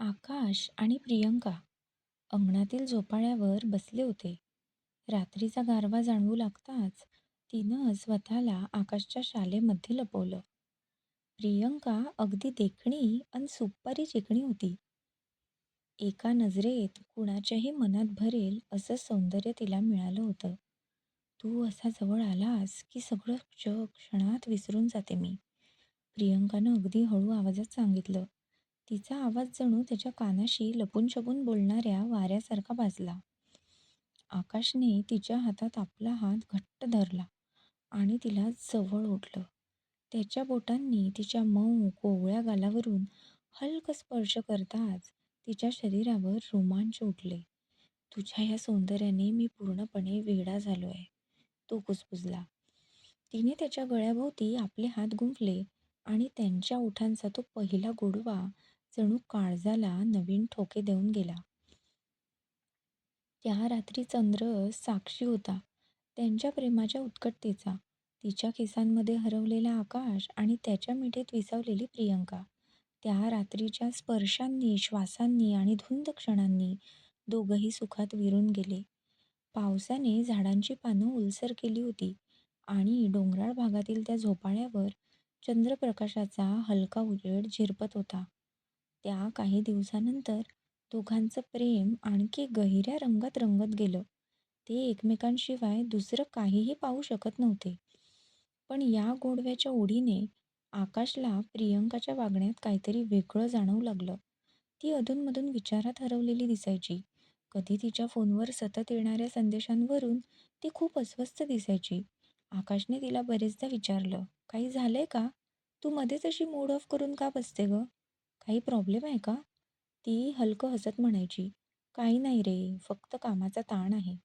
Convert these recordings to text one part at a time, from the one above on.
आकाश आणि प्रियंका अंगणातील झोपाळ्यावर बसले होते. रात्रीचा गारवा जाणवू लागताच तिनं स्वतःला आकाशच्या शालेमध्ये लपवलं. प्रियंका अगदी देखणी आणि सुपारी चिकणी होती. एका नजरेत कुणाच्याही मनात भरेल असं सौंदर्य तिला मिळालं होतं. तू असा जवळ आलास की सगळं जग क्षणात विसरून जाते मी, प्रियंकानं अगदी हळू आवाजात सांगितलं. तिचा आवाज जणू त्याच्या कानाशी लपून-छपून बोलणाऱ्या वाऱ्यासारखा भाजला आकाशने तिच्या हातात आपला हात घट्ट धरला आणि तिला जवळ ओढलं. त्याच्या बोटांनी तिच्या मऊ, कोवळ्या गालावरून हलक स्पर्श करताच तिच्या शरीरावर रोमांच उठले. तुझ्या या सौंदर्याने मी पूर्णपणे वेडा आहे तो कुसबुजला तिने त्याच्या गळ्याभोवती आपले हात गुंफले आणि त्यांच्या ओठांचा तो पहिला गोडवा जणू काळजाला नवीन ठोके देऊन गेला. त्या रात्री चंद्र साक्षी होता त्यांच्या प्रेमाच्या उत्कटतेचा. तिच्या केसांमध्ये हरवलेला आकाश आणि त्याच्या मिठीत विसावलेली प्रियंका. त्या रात्रीच्या स्पर्शांनी, श्वासांनी आणि धुंद क्षणांनी दोघंही सुखात विरून गेले. पावसाने झाडांची पानं ओलसर केली होती आणि डोंगराळ भागातील त्या झोपाळ्यावर चंद्रप्रकाशाचा हलका उजेड झिरपत होता. त्या काही दिवसानंतर दोघांचं प्रेम आणखी गहिऱ्या रंगात रंगत गेलं. ते एकमेकांशिवाय दुसरं काहीही पाहू शकत नव्हते. पण या गोडव्याच्या ओढीने आकाशला प्रियंकाच्या वागण्यात काहीतरी वेगळं जाणवू लागलं. ती अधूनमधून विचारात हरवलेली दिसायची. कधी तिच्या फोनवर सतत येणाऱ्या संदेशांवरून ती खूप अस्वस्थ दिसायची. आकाशने तिला बरेचदा विचारलं, काही झालंय का? तू मध्येच अशी मूड ऑफ करून का बसते गं? काही प्रॉब्लेम आहे का? ती हलकं हसत म्हणायची, काही नाही रे, फक्त कामाचा ताण आहे.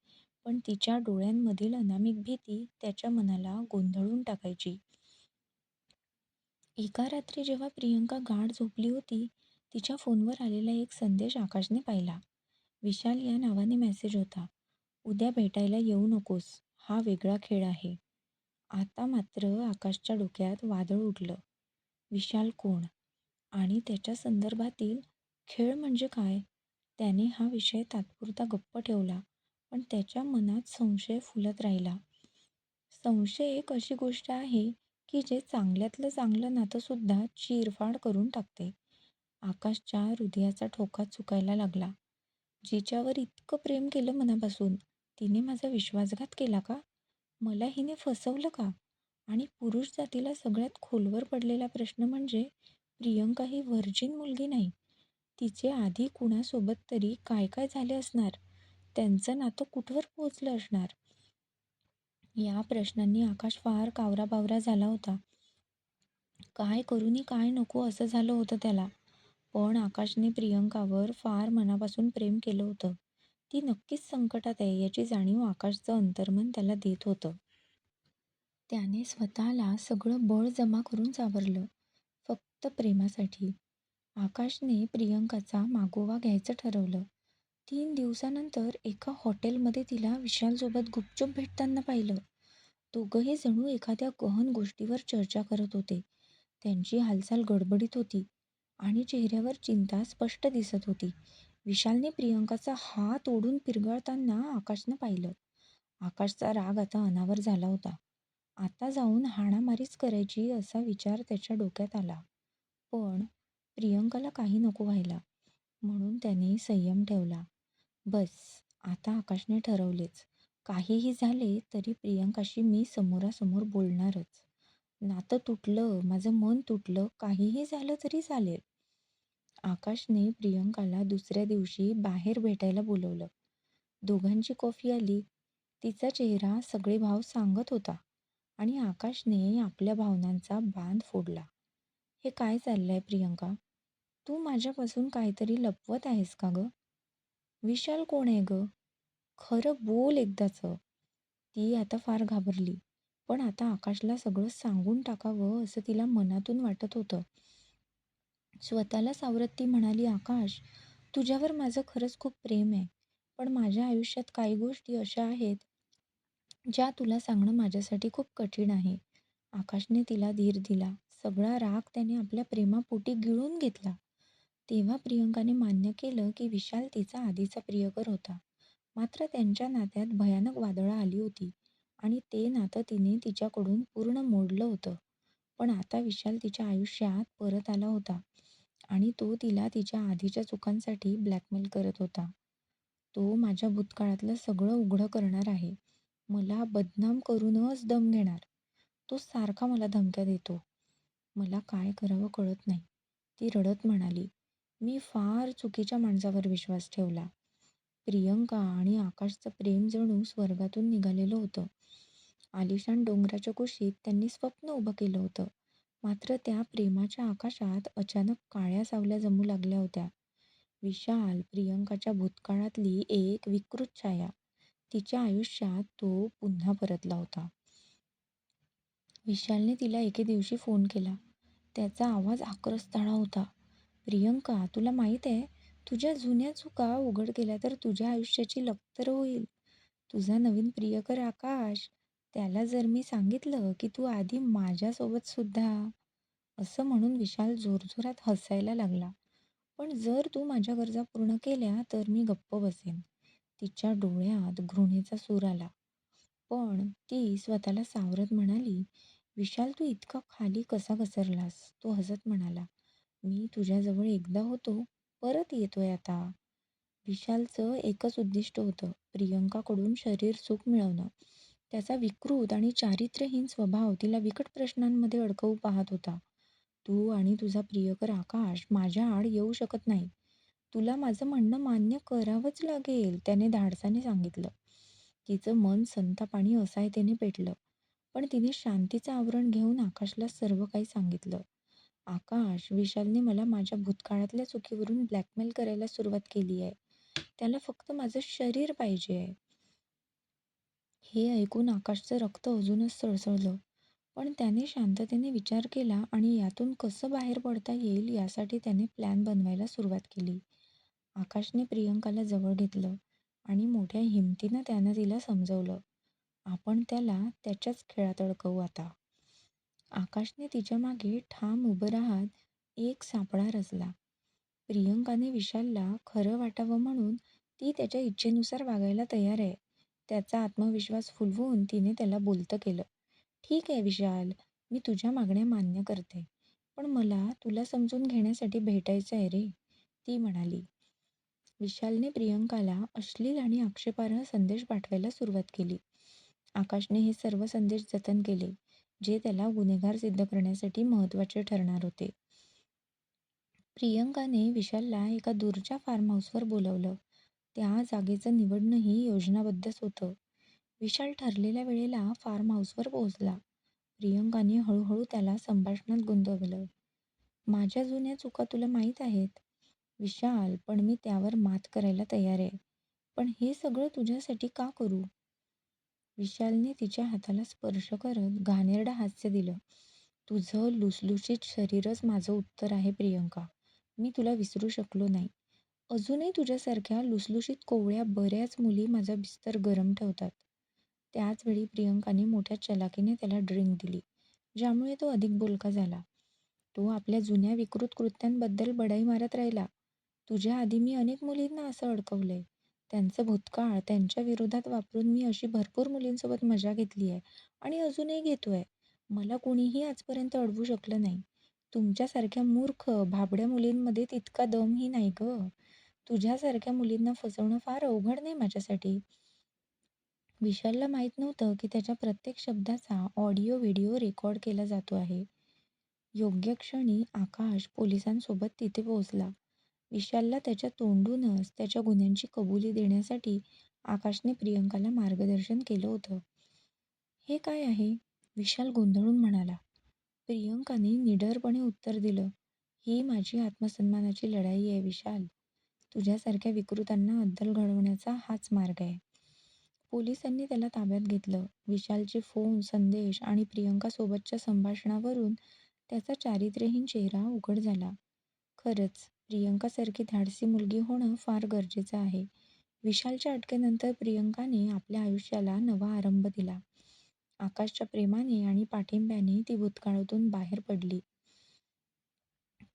पण तिच्या डोळ्यांमधील अनामिक भीती त्याच्या मनाला गोंधळून टाकायची. एका रात्री जेव्हा प्रियंका गाढ झोपली होती, तिच्या फोनवर आलेला एक संदेश आकाशने पाहिला. विशाल या नावाने मेसेज होता. उद्या भेटायला येऊ नकोस, हा वेगळा खेळ आहे. आता मात्र आकाशच्या डोक्यात वादळ उडलं. विशाल कोण? आणि त्याच्या संदर्भातील खेळ म्हणजे काय? त्याने हा विषय तात्पुरता गप्प ठेवला पण त्याच्या मनात संशय फुलत राहिला. संशय एक अशी गोष्ट आहे की जे चांगल्यातलं चांगलं नातंसुद्धा चिरफाड करून टाकते. आकाशच्या हृदयाचा ठोका चुकायला लागला. जिच्यावर इतकं प्रेम केलं मनापासून, तिने माझा विश्वासघात केला का? मला हिने फसवलं का? आणि पुरुष जातीला सगळ्यात खोलवर पडलेला प्रश्न म्हणजे प्रियंका ही व्हर्जिन मुलगी नाही. तिचे आधी कुणासोबत तरी काय काय झाले असणार? त्यांचं नातं कुठवर पोहोचलं असणार? या प्रश्नांनी आकाश फार कावराबावरा झाला होता. काय करू नि काय नको असं झालं होतं त्याला. पण आकाशने प्रियंकावर फार मनापासून प्रेम केलं होतं. ती नक्कीच संकटात आहे याची जाणीव आकाशचं अंतर्मन त्याला देत होतं. त्याने स्वतःला सगळं बळ जमा करून सावरलं, फक्त प्रेमासाठी. आकाशने प्रियंकाचा मागोवा घ्यायचं ठरवलं. तीन दिवसानंतर एका हॉटेलमध्ये तिला विशालसोबत गुपचूप भेटताना पाहिलं. दोघंही जणू एखाद्या गहन गोष्टीवर चर्चा करत होते. त्यांची हालचाल गडबडीत होती आणि चेहऱ्यावर चिंता स्पष्ट दिसत होती. विशालने प्रियंकाचा हात ओढून पिरगळताना आकाशनं पाहिलं. आकाशचा राग आता अनावर झाला होता. आता जाऊन हाणामारीच करायची असा विचार त्याच्या डोक्यात आला. पण प्रियंकाला काही नको व्हायला, म्हणून त्याने संयम ठेवला. बस, आता आकाशने ठरवलेच. काहीही झाले तरी प्रियंकाशी मी समोरासमोर बोलणारच. नातं तुटलं, माझं मन तुटलं, काहीही झालं तरी चालेल. आकाशने प्रियंकाला दुसऱ्या दिवशी बाहेर भेटायला बोलावलं. दोघांची कॉफी आली. तिचा चेहरा सगळे भाव सांगत होता आणि आकाशने आपल्या भावनांचा बांध फोडला. हे काय चाललं आहे प्रियंका? तू माझ्यापासून काहीतरी लपवत आहेस का गं? विशाल कोण आहे गं? खरं बोल एकदाचं. ती आता फार घाबरली. पण आता आकाशला सगळं सांगून टाकावं असं तिला मनातून वाटत होतं. स्वतःला सावरत ती म्हणाली आकाश, तुझ्यावर माझं खरंच खूप प्रेम आहे. पण माझ्या आयुष्यात काही गोष्टी अशा आहेत, ज्या तुला सांगणं माझ्यासाठी खूप कठीण आहे. आकाशने तिला धीर दिला. सगळा राग त्याने आपल्या प्रेमापोटी गिळून घेतला. तेव्हा प्रियंकाने मान्य केलं की विशाल तिचा आधीचा प्रियकर होता. मात्र त्यांच्या नात्यात भयानक वादळं आली होती आणि ते नातं तिने तिच्याकडून पूर्ण मोडलं होतं. पण आता विशाल तिच्या आयुष्यात परत आला होता आणि तो तिला तिच्या आधीच्या चुकांसाठी ब्लॅकमेल करत होता. तो माझ्या भूतकाळातलं सगळं उघडं करणार आहे. मला बदनाम करूनच दम घेणार. तो सारखा मला धमक्या देतो. मला काय करावं कळत नाही. ती रडत म्हणाली, मी फार चुकीच्या माणसावर विश्वास ठेवला. प्रियंका आणि आकाशचं प्रेम जणू स्वर्गातून निघालेलं होतं. आलिशान डोंगराच्या कुशीत त्यांनी स्वप्न उभं केलं होतं. मात्र त्या प्रेमाच्या आकाशात अचानक काळ्या सावल्या जमू लागल्या होत्या. विशाल, प्रियंकाच्या भूतकाळातली एक विकृत छाया. तिच्या आयुष्यात तो पुन्हा परतला होता. विशालने तिला एके दिवशी फोन केला. त्याचा आवाज आक्रस्ताळा होता. प्रियंका, तुला माहीत आहे, तुझ्या जुन्या चुका उघड केल्या तर तुझ्या आयुष्याची लक्तर होईल. तुझा नवीन प्रियकर आकाश, त्याला जर मी सांगितलं की तू आधी माझ्यासोबत सुद्धा असं म्हणून विशाल जोरजोरात हसायला लागला. पण जर तू माझ्या गरजा पूर्ण केल्या तर मी गप्प बसेन. तिच्या डोळ्यात घृणेचा सूर आला. पण ती स्वतःला सावरत म्हणाली, विशाल तू इतका खाली कसा घसरलास? तो हसत म्हणाला, मी तुझ्याजवळ एकदा होतो, परत येतोय आता. विशालचं एकच उद्दिष्ट होतं, प्रियंकाकडून शरीर सुख मिळवणं. त्याचा विकृत आणि चारित्र्यहीन स्वभाव तिला बिकट प्रश्नांमध्ये अडकवू पाहत होता. तू आणि तुझा प्रियकर आकाश माझ्या आड येऊ शकत नाही. तुला माझं म्हणणं मान्य करावंच लागेल, त्याने धाडसाने सांगितलं. तिचं मन संताप आणि असायतेने पेटलं. पण तिने शांतीचं आवरण घेऊन आकाशला सर्व काही सांगितलं. आकाश, विशालने मला माझ्या भूतकाळातल्या चुकीवरून ब्लॅकमेल करायला सुरुवात केली आहे. त्याला फक्त माझं शरीर पाहिजे आहे. हे ऐकून आकाशचं रक्त अजूनच सळसळलं. पण त्याने शांततेने विचार केला आणि यातून कसं बाहेर पडता येईल यासाठी त्याने प्लॅन बनवायला सुरुवात केली. आकाशने प्रियंकाला जवळ घेतलं आणि मोठ्या हिमतीनं त्यानं तिला समजावलं, आपण त्याला त्याच्याच खेळात अडकवू आता. आकाशने तिच्यामागे ठाम उभं राहत एक सापळा रचला. प्रियंकाने विशालला खरं वाटावं म्हणून ती त्याच्या इच्छेनुसार वागायला तयार आहे. त्याचा आत्मविश्वास फुलवून तिने त्याला बोलतं केलं. ठीक आहे विशाल, मी तुझ्या मागण्या मान्य करते. पण मला तुला समजून घेण्यासाठी भेटायचं आहे रे, ती म्हणाली. विशालने प्रियंकाला अश्लील आणि आक्षेपार्ह संदेश पाठवायला सुरुवात केली. आकाशने हे सर्व संदेश जतन केले, जे त्याला गुन्हेगार सिद्ध करण्यासाठी महत्त्वाचे ठरणार होते. प्रियंकाने विशालला एका दूरच्या फार्म हाऊसवर बोलावलं. त्या जागेचं निवडणंही योजनाबद्धच होतं. विशाल ठरलेल्या वेळेला फार्म हाऊसवर पोहोचला. प्रियंकाने हळूहळू त्याला संभाषणात गुंतवलं. माझ्या जुन्या चुका तुला माहीत आहेत, विशाल, पण मी त्यावर मात करायला तयार आहे. पण हे सगळं तुझ्यासाठी का करू? विशालने तिच्या हाताला स्पर्श करत घाणेरडं हास्य दिलं. तुझं लुसलुशीत शरीरच माझं उत्तर आहे प्रियंका. मी तुला विसरू शकलो नाही. अजूनही तुझ्यासारख्या लुसलुशीत कोवळ्या बऱ्याच मुली माझा बिस्तर गरम ठेवतात. त्याचवेळी प्रियंकाने मोठ्या चलाकीने त्याला ड्रिंक दिली, ज्यामुळे तो अधिक बोलका झाला. तो आपल्या जुन्या विकृत कृत्यांबद्दल बडाई मारत राहिला. तुझ्या आधी मी अनेक मुलींना असं अडकवलंय. त्यांचं भूतकाळ त्यांच्या विरोधात वापरून मी अशी भरपूर मुलींसोबत मजा घेतली आहे आणि अजूनही घेतोय. मला कुणीही आजपर्यंत अडवू शकलं नाही. तुमच्यासारख्या मूर्ख, भाबड्या मुलींमध्ये तितका दमही नाही गं. तुझ्यासारख्या मुलींना फसवणं फार अवघड नाही माझ्यासाठी. विशालला माहीत नव्हतं की त्याच्या प्रत्येक शब्दाचा ऑडिओ व्हिडिओ रेकॉर्ड केला जातो आहे. योग्य क्षणी आकाश पोलिसांसोबत तिथे पोहोचला. विशालला त्याच्या तोंडूनच त्याच्या गुन्ह्यांची कबुली देण्यासाठी आकाशने प्रियंकाला मार्गदर्शन केलं होतं. हे काय आहे? विशाल गोंधळून म्हणाला. प्रियंकाने निडरपणे उत्तर दिलं, ही माझी आत्मसन्मानाची लढाई आहे विशाल. तुझ्यासारख्या विकृतांना अद्दल घडवण्याचा हाच मार्ग आहे. पोलिसांनी त्याला ताब्यात घेतलं. विशालचे फोन, संदेश आणि प्रियंकासोबतच्या संभाषणावरून त्याचा चारित्र्यहीन चेहरा उघड झाला. खरंच, प्रियंकासारखी धाडसी मुलगी होणं फार गरजेचं आहे. विशालच्या अटकेनंतर प्रियंकाने आपल्या आयुष्याला नवा आरंभ दिला. आकाशच्या प्रेमाने आणि पाठिंब्याने ती भूतकाळातून बाहेर पडली.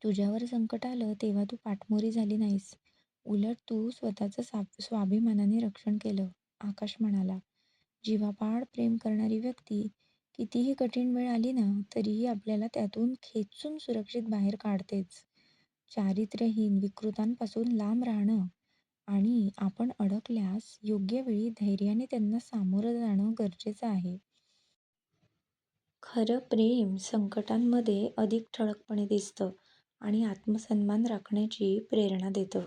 तुझ्यावर संकट आलं तेव्हा तू पाठमोरी झाली नाहीस. उलट तू स्वतःचं सा स्वाभिमानाने रक्षण केलं. आकाश म्हणाला, जीवापाड प्रेम करणारी व्यक्ती कितीही कठीण वेळ आली ना तरीही आपल्याला त्यातून खेचून सुरक्षित बाहेर काढतेच. चारित्र्यहीन विकृतांपासून लांब राहणं आणि आपण अडकल्यास योग्य वेळी धैर्याने त्यांना सामोरं जाणं गरजेचं आहे. खरं प्रेम संकटांमध्ये अधिक ठळकपणे दिसतं आणि आत्मसन्मान राखण्याची प्रेरणा देतं.